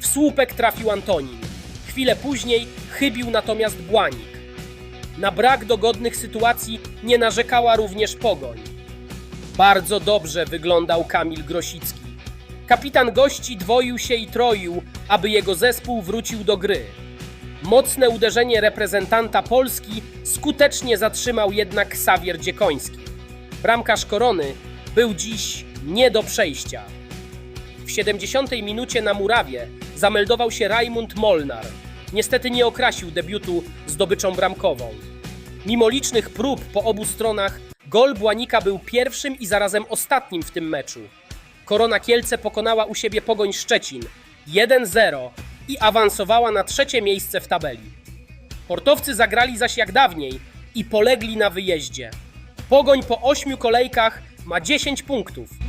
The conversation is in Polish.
W słupek trafił Antonin. Chwilę później chybił natomiast Błanik. Na brak dogodnych sytuacji nie narzekała również Pogoń. Bardzo dobrze wyglądał Kamil Grosicki. Kapitan gości dwoił się i troił, aby jego zespół wrócił do gry. Mocne uderzenie reprezentanta Polski skutecznie zatrzymał jednak Sawier Dziekoński. Bramkarz Korony był dziś nie do przejścia. W 70 minucie na murawie zameldował się Rajmund Molnar. Niestety nie okrasił debiutu zdobyczą bramkową. Mimo licznych prób po obu stronach, gol Błanika był pierwszym i zarazem ostatnim w tym meczu. Korona Kielce pokonała u siebie Pogoń Szczecin 1-0 i awansowała na trzecie miejsce w tabeli. Portowcy zagrali zaś jak dawniej i polegli na wyjeździe. Pogoń po ośmiu kolejkach ma 10 punktów.